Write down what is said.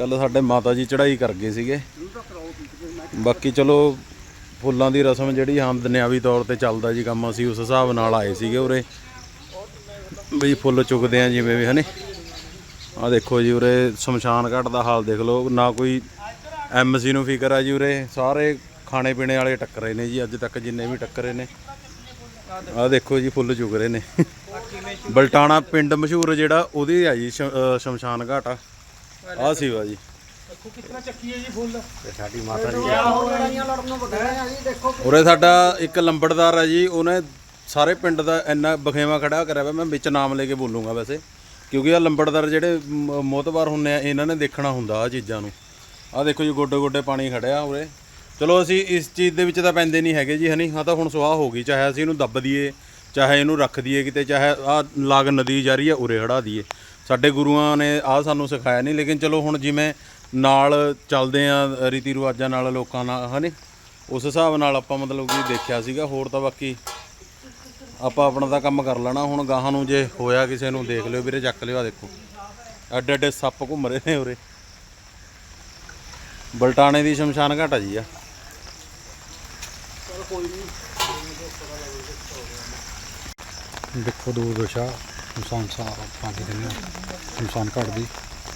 ਕੱਲ ਸਾਡੇ ਮਾਤਾ ਜੀ ਚੜਾਈ ਕਰ ਗਏ ਸੀਗੇ। ਬਾਕੀ ਚਲੋ, ਫੁੱਲਾਂ ਦੀ ਰਸਮ ਜਿਹੜੀ ਆਮ ਦੁਨਿਆਵੀ ਤੌਰ ਤੇ ਚੱਲਦਾ ਜੀ ਕੰਮ, ਅਸੀਂ ਉਸ ਹਿਸਾਬ ਨਾਲ ਆਏ ਸੀਗੇ ਉਰੇ। ਵੀ ਫੁੱਲ ਚੁਗਦੇ ਆ ਜਿਵੇਂ ਵੀ, ਹਨੇ? ਆ ਦੇਖੋ ਜੀ ਉਰੇ, ਸ਼ਮਸ਼ਾਨ ਘਾਟ ਦਾ ਹਾਲ ਦੇਖ ਲਓ। ਨਾ ਕੋਈ ਐਮਸੀ ਨੂੰ ਫਿਕਰ ਆ ਜੀ ਉਰੇ। ਸਾਰੇ ਖਾਣੇ ਪੀਣੇ ਵਾਲੇ ਟੱਕਰੇ ਨੇ ਜੀ, ਅੱਜ ਤੱਕ ਜਿੰਨੇ ਵੀ ਟੱਕਰੇ ਨੇ। ਆ ਦੇਖੋ ਜੀ, ਫੁੱਲ ਚੁਗ ਰਹੇ ਨੇ। ਬਲਟਾਣਾ ਪਿੰਡ ਮਸ਼ਹੂਰ ਜਿਹੜਾ, ਉਹਦੇ ਆ ਜੀ ਸ਼ਮਸ਼ਾਨ ਘਾਟ ਆ। ਸ਼- ਅ, ਸ਼ਮਸ਼ਾਨ ਘਾਟ ਆ। ਆ ਸੀਵਾ ਜੀ ਉਰੇ ਸਾਡਾ ਇੱਕ ਲੰਬੜਦਾਰ ਹੈ ਜੀ ਉਹਨੇ ਸਾਰੇ ਪਿੰਡ ਦਾ ਇੰਨਾ ਬਖੇਵਾ ਖੜਾ ਕਰਿਆ ਵਾ ਮੈਂ ਵਿੱਚ ਨਾਮ ਲੈ ਕੇ ਬੋਲੂੰਗਾ ਵੈਸੇ। ਕਿਉਂਕਿ ਆ ਲੰਬੜਦਾਰ ਜਿਹੜੇ ਮ- ਮੋਤਬਾਰ ਹੁੰਦੇ ਆ ਇਹਨਾਂ ਨੇ ਦੇਖਣਾ ਹੁੰਦਾ ਆ ਚੀਜ਼ਾਂ ਨੂੰ। ਆ ਦੇਖੋ ਜੀ ਗੋਡੇ ਗੋਡੇ ਪਾਣੀ ਖੜਿਆ ਉਰੇ। ਚਲੋ ਅਸੀਂ ਇਸ ਚੀਜ਼ ਦੇ ਵਿੱਚ ਤਾਂ ਪੈਂਦੇ ਨਹੀਂ ਹੈਗੇ ਜੀ ਹਨੀ। ਆ ਤਾਂ ਹੁਣ ਸੁਆਹ ਹੋ ਗਈ ਚਾਹੇ ਅਸੀਂ ਇਹਨੂੰ ਦੱਬ ਦਈਏ ਚਾਹੇ ਇਹਨੂੰ ਰੱਖ ਦਈਏ ਕਿਤੇ ਚਾਹੇ ਆ ਲਾਗ ਨਦੀ ਜਾ ਰਹੀ ਆ ਉਰੇ ਹੜਾ ਦਈਏ। ਸਾਡੇ ਗੁਰੂਆਂ ਨੇ ਆ ਸਾਨੂੰ ਸਿਖਾਇਆ ਨਹੀਂ ਲੇਕਿਨ ਚਲੋ ਹੁਣ ਜਿਵੇਂ ਨਾਲ ਚੱਲਦੇ ਆ ਰੀਤੀ ਰਿਵਾਜਾਂ ਨਾਲ ਲੋਕਾਂ ਨਾਲ ਹਨੀ ਉਸ ਹਿਸਾਬ ਨਾਲ ਆਪਾਂ ਮਤਲਬ ਕਿ ਦੇਖਿਆ ਸੀਗਾ ਹੋਰ ਤਾਂ ਬਾਕੀ ਆਪਾਂ ਆਪਣਾ ਤਾਂ ਕੰਮ ਕਰ ਲੈਣਾ ਹੁਣ ਗਾਹਾਂ ਨੂੰ ਜੇ ਹੋਇਆ ਕਿਸੇ ਨੂੰ ਦੇਖ ਲਿਓ ਵੀਰੇ ਚੱਕ ਲਿਓ ਆ ਦੇਖੋ। ਐਡੇ ਐਡੇ ਸੱਪ ਘੁੰਮ ਰਹੇ ਨੇ ਉਰੇ। ਬਲਟਾਣੇ ਦੀ ਸ਼ਮਸ਼ਾਨ ਘਾਟ ਆ ਜੀ ਆ। ਦੇਖੋ ਦੂਰ ਦਿਸ਼ਾ। ਸ਼ਮਸ਼ਾਨ ਸਾਹਿਬ ਪਾਣੀ ਦੇ ਸ਼ਮਸ਼ਾਨ ਘਾਟ ਦੀ